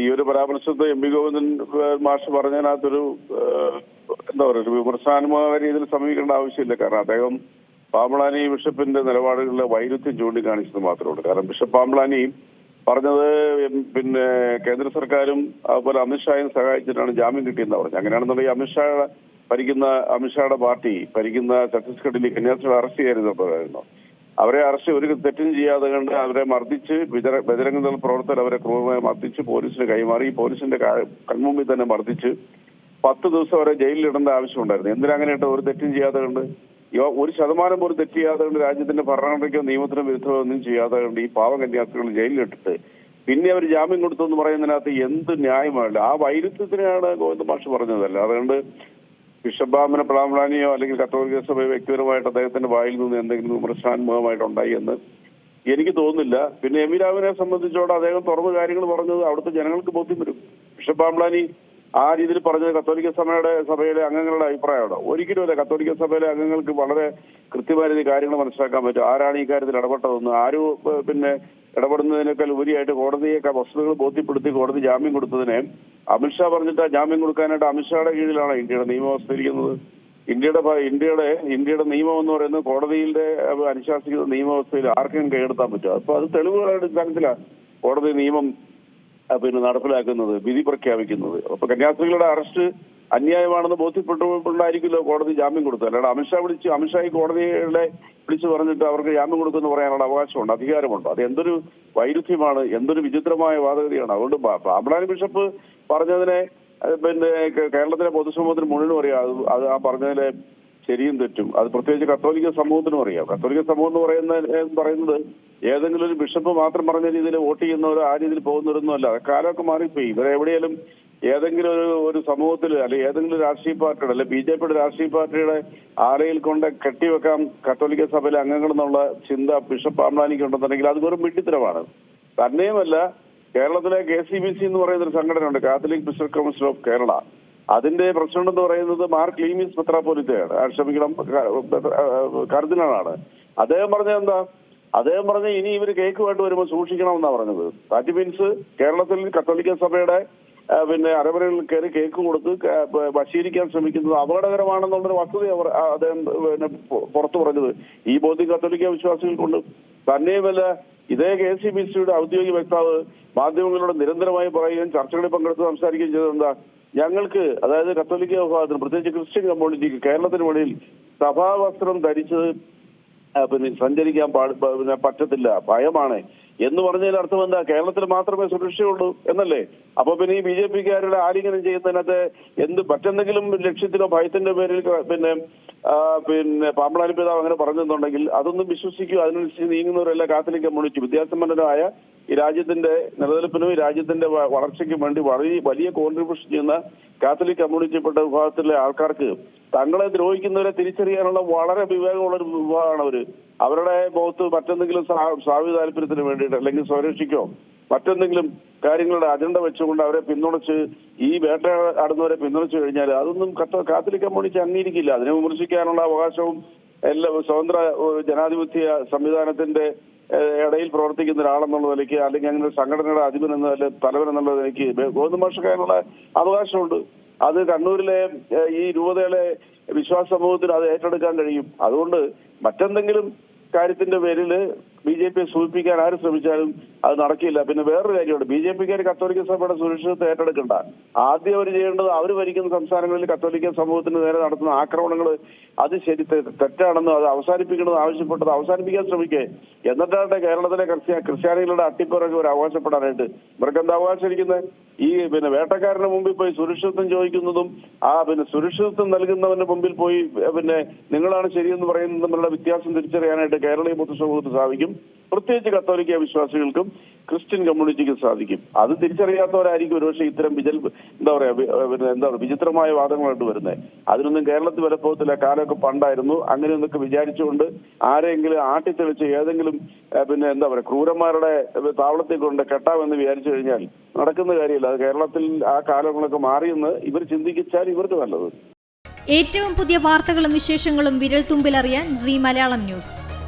ഈ ഒരു പരാമർശത്തെ M P Govindan മാഷ് പറഞ്ഞതിനകത്തൊരു എന്താ പറയുക ഒരു വിമർശനാത്മക രീതിയിൽ സമീപിക്കേണ്ട ആവശ്യമില്ല. കാരണം അദ്ദേഹം പാമ്പളാനി ബിഷപ്പിന്റെ നിലപാടുകളിലെ വൈരുദ്ധ്യം ചൂണ്ടിക്കാണിച്ചത് മാത്രമേ ഉള്ളൂ. കാരണം ബിഷപ്പ് പാമ്പളാനി പറഞ്ഞത് പിന്നെ കേന്ദ്ര സർക്കാരും അതുപോലെ അമിത്ഷായും സഹായിച്ചിട്ടാണ് ജാമ്യം കിട്ടിയെന്ന് പറഞ്ഞു അങ്ങനെയാണെന്നുണ്ടെങ്കിൽ അമിത്ഷാ ഭരിക്കുന്ന അമിത്ഷായുടെ പാർട്ടി ഭരിക്കുന്ന ഛത്തീസ്ഗഡിൽ കന്യാസ്ത്രീ അറസ്റ്റ് ചെയ്യായിരുന്നപ്പോഴായിരുന്നു അവരെ അറസ്റ്റ് ഒരു തെറ്റും ചെയ്യാതെ കണ്ട് അവരെ മർദ്ദിച്ച് ബജര- ബജരംഗ പ്രവർത്തകർ അവരെ ക്രൂരമായി മർദ്ദിച്ച് പോലീസിന് കൈമാറി. പോലീസിന്റെ കൺമുമ്പിൽ തന്നെ മർദ്ദിച്ച് പത്ത് ദിവസം അവരെ ജയിലിൽ ഇടേണ്ട ആവശ്യമുണ്ടായിരുന്നു. എന്തിനാ അങ്ങനെ ഇട്ട് ഒരു തെറ്റും ചെയ്യാതെ കണ്ട്. ഒരു ശതമാനം പോലും തെറ്റ് ചെയ്യാതെ കണ്ട് രാജ്യത്തിന്റെ ഭരണഘടനയ്ക്കോ നിയമത്തിനോ വിരുദ്ധമോ ഒന്നും ചെയ്യാതെ കണ്ട് ഈ പാവം കന്യാസ്ത്രീകൾ ജയിലിലിട്ടിട്ട് പിന്നെ അവർ ജാമ്യം കൊടുത്തു എന്ന് പറയുന്നതിനകത്ത് എന്ത് ന്യായമാണ് ആ വൈരുദ്ധ്യത്തിനാണ് ഗോവിന്ദ മാഷ് പറഞ്ഞതല്ല? അതുകൊണ്ട് ബിഷപ്പ് ബാമന അല്ലെങ്കിൽ കത്തോലിക്ക സഭയോ വ്യക്തിപരമായിട്ട് അദ്ദേഹത്തിന്റെ വായിൽ നിന്ന് എന്തെങ്കിലും വിമർശനാത്മകമായിട്ടുണ്ടായി എന്ന് എനിക്ക് തോന്നുന്നില്ല. പിന്നെ എമിരാവിനെ സംബന്ധിച്ചോടെ അദ്ദേഹം തുറന്നു കാര്യങ്ങൾ പറഞ്ഞത് അവിടുത്തെ ജനങ്ങൾക്ക് ബോധ്യം വരും. ബിഷപ്പ് പാംബ്ലാനി ആ രീതിയിൽ പറഞ്ഞത് കത്തോലിക്ക സഭയുടെ സഭയിലെ അംഗങ്ങളുടെ അഭിപ്രായമാണ്. ഒരിക്കലും അല്ല കത്തോലിക്ക സഭയിലെ അംഗങ്ങൾക്ക് വളരെ കൃത്യമായ രീതിയിൽ കാര്യങ്ങൾ മനസ്സിലാക്കാൻ പറ്റും. ആരാണ് ഈ കാര്യത്തിൽ ഇടപെട്ടതെന്ന്? ആരും പിന്നെ ഇടപെടുന്നതിനേക്കാൾ ഉപരിയായിട്ട് കോടതിയൊക്കെ വസ്തുതകൾ ബോധ്യപ്പെടുത്തി കോടതി ജാമ്യം കൊടുത്തതിനെ അമിത്ഷാ പറഞ്ഞിട്ട് ജാമ്യം കൊടുക്കാനായിട്ട് അമിത്ഷായുടെ കീഴിലാണ് ഇന്ത്യയുടെ നിയമവ്യവസ്ഥ ഇരിക്കുന്നത് ഇന്ത്യയുടെ ഇന്ത്യയുടെ ഇന്ത്യയുടെ നിയമം എന്ന് പറയുന്നത് കോടതിയിലെ അനുശാസിക്കുന്ന നിയമവ്യവസ്ഥയിൽ ആർക്കും കൈയെടുത്താൻ പറ്റും. അപ്പൊ അത് തെളിവുകളുടെ അടിസ്ഥാനത്തിലാണ് കോടതി നിയമം പിന്നെ നടപ്പിലാക്കുന്നത് വിധി പ്രഖ്യാപിക്കുന്നത്. അപ്പൊ കന്യാസ്ത്രീകളുടെ അറസ്റ്റ് അന്യായമാണെന്ന് ബോധ്യപ്പെട്ടുകൊണ്ടായിരിക്കുമല്ലോ കോടതി ജാമ്യം കൊടുത്തത്. അല്ലാതെ അമിത്ഷാ വിളിച്ച് അമിത്ഷാ ഈ കോടതികളെ വിളിച്ചു പറഞ്ഞിട്ട് അവർക്ക് ജാമ്യം കൊടുക്കുമെന്ന് പറയാനുള്ള അവകാശമുണ്ട് അധികാരമുണ്ട്. അത് എന്തൊരു വൈരുദ്ധ്യമാണ് എന്തൊരു വിചിത്രമായ വാദഗതിയാണ്. അതുകൊണ്ട് ബ്രാഹ്മണാനി ബിഷപ്പ് പറഞ്ഞതിനെ പിന്നെ കേരളത്തിലെ പൊതുസമൂഹത്തിന് മുന്നിൽ അത് അത് ആ പറഞ്ഞതിലെ ശരിയും തെറ്റും. അത് പ്രത്യേകിച്ച് കത്തോലിക്ക സമൂഹത്തിനും അറിയാം. കത്തോലിക്ക സമൂഹം എന്ന് പറയുന്ന പറയുന്നത് ഏതെങ്കിലും ഒരു ബിഷപ്പ് മാത്രം പറഞ്ഞ രീതിയിൽ വോട്ട് ചെയ്യുന്നവരോ ആ രീതിയിൽ പോകുന്നവരൊന്നും അല്ല. കാലമൊക്കെ മാറിപ്പോയി. ഇവരെ എവിടെയെങ്കിലും ഏതെങ്കിലും ഒരു ഒരു സമൂഹത്തിൽ അല്ലെങ്കിൽ ഏതെങ്കിലും രാഷ്ട്രീയ പാർട്ടിയുടെ അല്ലെ ബി ജെ പിയുടെ രാഷ്ട്രീയ പാർട്ടിയുടെ ആലയിൽ കൊണ്ട് കെട്ടിവെക്കാം കത്തോലിക്ക സഭയിലെ അംഗങ്ങൾ എന്നുള്ള ചിന്ത ബിഷപ്പ് ആംലാനിക്ക് ഉണ്ടെന്നുണ്ടെങ്കിൽ അത് വെറും വിട്ടിത്തരമാണ് തന്നെയുമല്ല കേരളത്തിലെ കെ സി ബി സി എന്ന് പറയുന്ന ഒരു സംഘടനയുണ്ട്. Catholic bishop council of Kerala. അതിന്റെ പ്രശ്നം എന്ന് പറയുന്നത് മാർ ക്ലീമിസ് മെത്രാപ്പോലിത്തയാണ്. ആ, ക്ഷമിക്കണം കർദിനാളാണ്. അദ്ദേഹം പറഞ്ഞ എന്താ? അദ്ദേഹം പറഞ്ഞ ഇനി ഇവർ കേക്കുമായിട്ട് വരുമ്പോൾ സൂക്ഷിക്കണമെന്നാ പറഞ്ഞത്. ദാറ്റ് മീൻസ് കേരളത്തിൽ കത്തോലിക്ക സഭയുടെ പിന്നെ അരമനകളിൽ കയറി കേക്ക് കൊടുത്ത് വശീകരിക്കാൻ ശ്രമിക്കുന്നത് അപകടകരമാണെന്നുള്ളൊരു വസ്തുത അവർ അദ്ദേഹം പിന്നെ പുറത്തു പറഞ്ഞത്. ഈ ബോധ്യം കത്തോലിക്ക വിശ്വാസികൾക്കുണ്ട് തന്നെയുമല്ല ഇതേ കെ സി ബി സിയുടെ ഔദ്യോഗിക വക്താവ് മാധ്യമങ്ങളോട് നിരന്തരമായി പറയുകയും ചർച്ചകളിൽ പങ്കെടുത്ത് സംസാരിക്കുകയും ചെയ്തത് എന്താ? ഞങ്ങൾക്ക് അതായത് കത്തോലിക്ക വിഭാഗത്തിന് പ്രത്യേകിച്ച് ക്രിസ്ത്യൻ കമ്മ്യൂണിറ്റിക്ക് കേരളത്തിന് വെളിയിൽ സഭാവസ്ത്രം ധരിച്ചത് പിന്നെ സഞ്ചരിക്കാൻ പാ പറ്റത്തില്ല. ഭയമാണ്. എന്ന് പറഞ്ഞതിൽ അർത്ഥം എന്താ? കേരളത്തിൽ മാത്രമേ സുരക്ഷയുള്ളൂ എന്നല്ലേ? അപ്പൊ പിന്നെ ഈ ബി ജെ പിക്കാരുടെ ആലിംഗനം ചെയ്യുന്നതിനകത്ത് എന്ത് മറ്റെന്തെങ്കിലും ലക്ഷ്യത്തിലോ ഭയത്തിന്റെ പേരിൽ പിന്നെ പിന്നെ പാമ്പളാനി പിതാവ് അങ്ങനെ പറഞ്ഞെന്നുണ്ടെങ്കിൽ അതൊന്നും വിശ്വസിക്കുക അതിനനുസരിച്ച് നീങ്ങുന്നവരല്ല കാത്തലിക് കമ്മ്യൂണിറ്റി വിദ്യാസമ്പന്നരായ ഈ രാജ്യത്തിന്റെ നിലനിൽപ്പിനും ഈ രാജ്യത്തിന്റെ വളർച്ചയ്ക്കും വേണ്ടി വളരെ വലിയ കോൺട്രിബ്യൂഷൻ ചെയ്യുന്ന കാത്തലിക് കമ്മ്യൂണിറ്റിപ്പെട്ട വിഭാഗത്തിലെ ആൾക്കാർക്ക് തങ്ങളെ ദ്രോഹിക്കുന്നവരെ തിരിച്ചറിയാനുള്ള വളരെ വിവേകമുള്ള ഒരു വിഭാഗമാണ് അവർ. അവരുടെ മുഖത്ത് മറ്റെന്തെങ്കിലും സ്വാമി സാവി താല്പര്യത്തിന് വേണ്ടിയിട്ട് അല്ലെങ്കിൽ സ്വരക്ഷയ്ക്കോ മറ്റെന്തെങ്കിലും കാര്യങ്ങളുടെ അജണ്ട വെച്ചുകൊണ്ട് അവരെ പിന്തുണച്ച് ഈ വേട്ടയാടുന്നവരെ പിന്തുണച്ചു കഴിഞ്ഞാൽ അതൊന്നും കത്ത കാത്തലിക് കമ്മ്യൂണിറ്റി അംഗീകരിക്കില്ല. അതിനെ വിമർശിക്കാനുള്ള അവകാശവും എല്ലാ സ്വതന്ത്ര ജനാധിപത്യ സംവിധാനത്തിന്റെ ഇടയിൽ പ്രവർത്തിക്കുന്ന ഒരാളെന്നുള്ള നിലയ്ക്ക് അല്ലെങ്കിൽ അങ്ങനെ സംഘടനയുടെ അധിപൻ എന്ന തലവൻ എന്നുള്ള നിലയ്ക്ക് ഗോവിന്ദ മാഷക്കാനുള്ള അവകാശമുണ്ട്. അത് കണ്ണൂരിലെ ഈ രൂപതയുടെ വിശ്വാസ സമൂഹത്തിന് അത് ഏറ്റെടുക്കാൻ കഴിയും. അതുകൊണ്ട് മറ്റെന്തെങ്കിലും കാര്യത്തിന്റെ പേരിൽ ബി ജെ പിയെ സൂചിപ്പിക്കാൻ ആര് ശ്രമിച്ചാലും അത് നടക്കില്ല. പിന്നെ വേറൊരു കാര്യമുണ്ട്. ബി ജെ പിക്കാർ കത്തോലിക്ക സഭയുടെ സുരക്ഷിതത്വം ഏറ്റെടുക്കണ്ട. ആദ്യം അവർ ചെയ്യേണ്ടത് അവർ ഭരിക്കുന്ന സംസ്ഥാനങ്ങളിൽ കത്തോലിക്ക സമൂഹത്തിന് നേരെ നടത്തുന്ന ആക്രമണങ്ങൾ അത് ശരി തെറ്റാണെന്നും അത് അവസാനിപ്പിക്കണമെന്ന് ആവശ്യപ്പെട്ടത് അവസാനിപ്പിക്കാൻ ശ്രമിക്കേ. എന്നിട്ടാണ് കേരളത്തിലെ ക്രിസ്ത്യ ക്രിസ്ത്യാനികളുടെ അട്ടിപ്പുറക്ക് ഒരു അവകാശപ്പെടാനായിട്ട്. ഇവർക്ക് എന്താ അവകാശിരിക്കുന്നത് ഈ പിന്നെ വേട്ടക്കാരന്റെ മുമ്പിൽ പോയി സുരക്ഷിതത്വം ചോദിക്കുന്നതും ആ പിന്നെ സുരക്ഷിതത്വം നൽകുന്നവന്റെ മുമ്പിൽ പോയി പിന്നെ നിങ്ങളാണ് ശരിയെന്ന് പറയുന്നതും തമ്മിലുള്ള വ്യത്യാസം തിരിച്ചറിയാനായിട്ട് കേരളീയ പൊതുസമൂഹത്തിന് സാധിക്കും. പ്രത്യേകിച്ച് കത്തോലിക്ക വിശ്വാസികൾക്കും ക്രിസ്ത്യൻ കമ്മ്യൂണിറ്റിക്കും സാധിക്കും. അത് തിരിച്ചറിയാത്തവരായിരിക്കും ഒരുപക്ഷെ ഇത്തരം വിജൽ എന്താ പറയാ എന്താ പറയുക വിചിത്രമായ വാദങ്ങളായിട്ട് വരുന്നത് അതിനൊന്നും കേരളത്തിൽ വിലപ്പോകത്തില്ല കാലമൊക്കെ പണ്ടായിരുന്നു. അങ്ങനെ ഒന്നൊക്കെ വിചാരിച്ചുകൊണ്ട് ആരെങ്കിലും ആട്ടിത്തെളിച്ച് ഏതെങ്കിലും പിന്നെ എന്താ പറയുക ക്രൂരന്മാരുടെ താവളത്തിൽ കൊണ്ട് കെട്ടാമെന്ന് വിചാരിച്ചു കഴിഞ്ഞാൽ നടക്കുന്ന കാര്യമില്ല. അത് കേരളത്തിൽ ആ കാലങ്ങളൊക്കെ മാറിയെന്ന് ഇവർ ചിന്തിച്ചാൽ ഇവർക്ക് നല്ലത്. ഏറ്റവും പുതിയ വാർത്തകളും വിശേഷങ്ങളും വിരൽ തുമ്പിലറിയാൻ സി മലയാളം ന്യൂസ്.